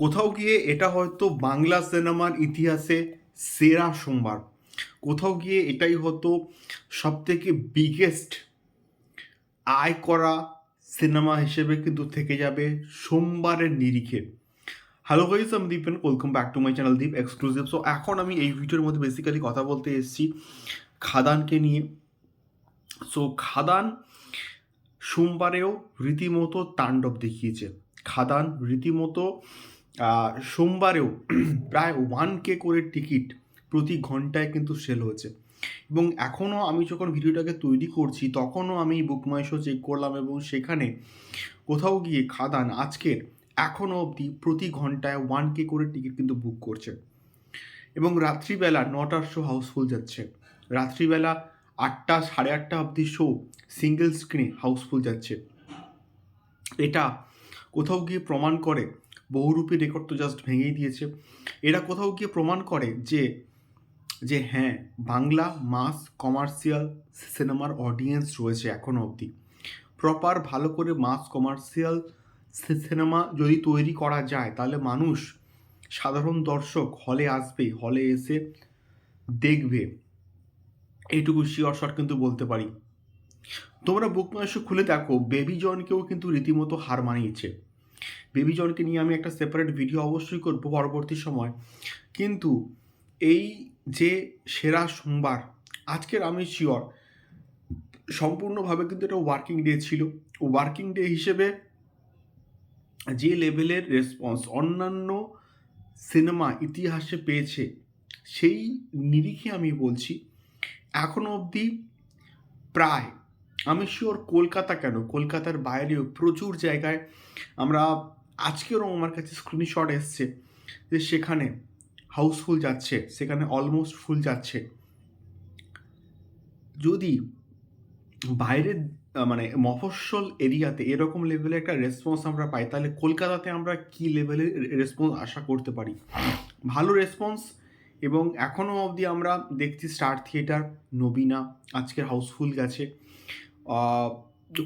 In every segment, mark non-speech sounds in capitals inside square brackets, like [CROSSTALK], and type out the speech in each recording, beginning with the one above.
কোথাও গিয়ে এটা হয়তো বাংলা সিনেমার ইতিহাসে সেরা সোমবার। কোথাও গিয়ে এটাই হয়তো সব থেকে বিগেস্ট আয় করা সিনেমা হিসেবে কিন্তু থেকে যাবে সোমবারের নিরিখে। হ্যালো গাইস আমি Deep welcome back to my channel Deep exclusive so এখন আমি এই ভিডিওর মধ্যে বেসিক্যালি কথা বলতে এসেছি খাদানকে নিয়ে। সো খাদান সোমবারেও রীতিমতো তাণ্ডব দেখিয়েছে। খাদান রীতিমতো সোমবারেও [CLEARS THROAT] প্রায় ওয়ান কে করে টিকিট প্রতি ঘন্টায় কিন্তু সেল হয়েছে। এবং এখনও আমি যখন ভিডিওটাকে তৈরি করছি, তখনও আমি বুক মাই চেক করলাম এবং সেখানে কোথাও গিয়ে খাদান আজকের এখনও অবধি প্রতি ঘন্টায় ওয়ান কে করে টিকিট কিন্তু বুক করছে। এবং রাত্রিবেলা নটার শো হাউসফুল যাচ্ছে। রাত্রিবেলা আটটা, সাড়ে আটটা অবধি শো সিঙ্গেল স্ক্রিনে হাউসফুল যাচ্ছে। এটা কোথাও গিয়ে প্রমাণ করে বহুরূপী রেকর্ড তো জাস্ট ভেঙেই দিয়েছে। এরা কোথাও গিয়ে প্রমাণ করে যে যে হ্যাঁ বাংলা মাস কমার্শিয়াল সিনেমার অডিয়েন্স রয়েছে এখনও অবধি। প্রপার ভালো করে মাস কমার্শিয়াল সিনেমা যদি তৈরি করা যায়, তাহলে মানুষ, সাধারণ দর্শক হলে আসবে হলে এসে দেখবে। এইটুকু শিওর শট কিন্তু বলতে পারি। তোমরা বুক মাস খুলে দেখো বেবি জনকেও কিন্তু রীতিমতো হার মানিয়েছে। বেবি জনকে নিয়ে আমি একটা সেপারেট ভিডিও অবশ্যই করব পরবর্তী সময়। কিন্তু এই যে সেরা সোমবার, আজকের আমি শিওর সম্পূর্ণভাবে কিন্তু এটা ওয়ার্কিং ডে ছিল। ওয়ার্কিং ডে হিসেবে যে লেভেলের রেসপন্স অন্যান্য সিনেমা ইতিহাসে পেয়েছে, সেই নিরিখে আমি বলছি এখনও অবধি প্রায়, আমি শিওর কলকাতা কেন? কলকাতার বাইরেও প্রচুর জায়গায় আমরা আজকেরও আমার কাছে স্ক্রিনশট এসছে যে সেখানে হাউসফুল যাচ্ছে, সেখানে অলমোস্ট ফুল যাচ্ছে। যদি বাইরের মানে মফস্বল এরিয়াতে এরকম লেভেলের একটা রেসপন্স আমরা পাই, তাহলে কলকাতাতে আমরা কি লেভেলের রেসপন্স আশা করতে পারি? ভালো রেসপন্স এবং এখনও অবধি আমরা দেখছি স্টার থিয়েটার নবীনা আজকের হাউসফুল গেছে।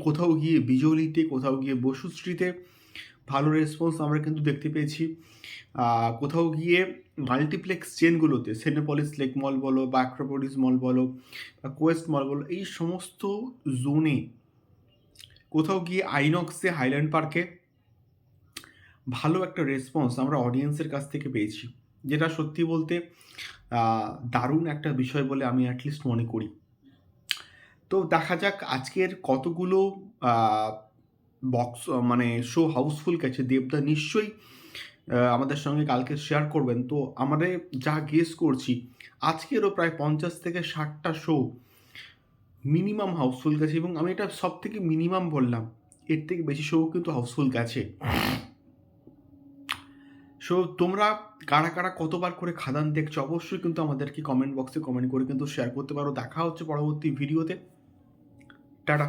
কোথাও গিয়ে বিজলিতে, কোথাও গিয়ে বসুশ্রীতে ভালো রেসপন্স আমরা কিন্তু দেখতে পেয়েছি। কোথাও গিয়ে মাল্টিপ্লেক্স চেনগুলোতে সেনেপলিস লেক মল বলো বা অ্যাক্রোপলিস মল বলো বা কোয়েস্ট মল বলো, এই সমস্ত জোনে কোথাও গিয়ে আইনক্সে হাইল্যান্ড পার্কে ভালো একটা রেসপন্স আমরা অডিয়েন্সের কাছ থেকে পেয়েছি। যেটা সত্যি বলতে দারুণ একটা বিষয় বলে আমি অ্যাটলিস্ট মনে করি। তো দেখা যাক আজকের কতগুলো বক্স মানে শো হাউসফুল গেছে দেবদা নিশ্চয়ই আমাদের সঙ্গে কালকে শেয়ার করবেন। তো আমাদের যা গেস করছি, আজকেরও প্রায় পঞ্চাশ থেকে ষাটটা শো মিনিমাম হাউসফুল গেছে এবং আমি এটা সব থেকে মিনিমাম বললাম। এর থেকে বেশি শো কিন্তু হাউসফুল গেছে সো তোমরা কারা কারা কতবার করে খাদান দেখছ, অবশ্যই কিন্তু আমাদেরকে কমেন্ট বক্সে কমেন্ট করে কিন্তু শেয়ার করতে পারো। দেখা হচ্ছে পরবর্তী ভিডিওতে টাটা।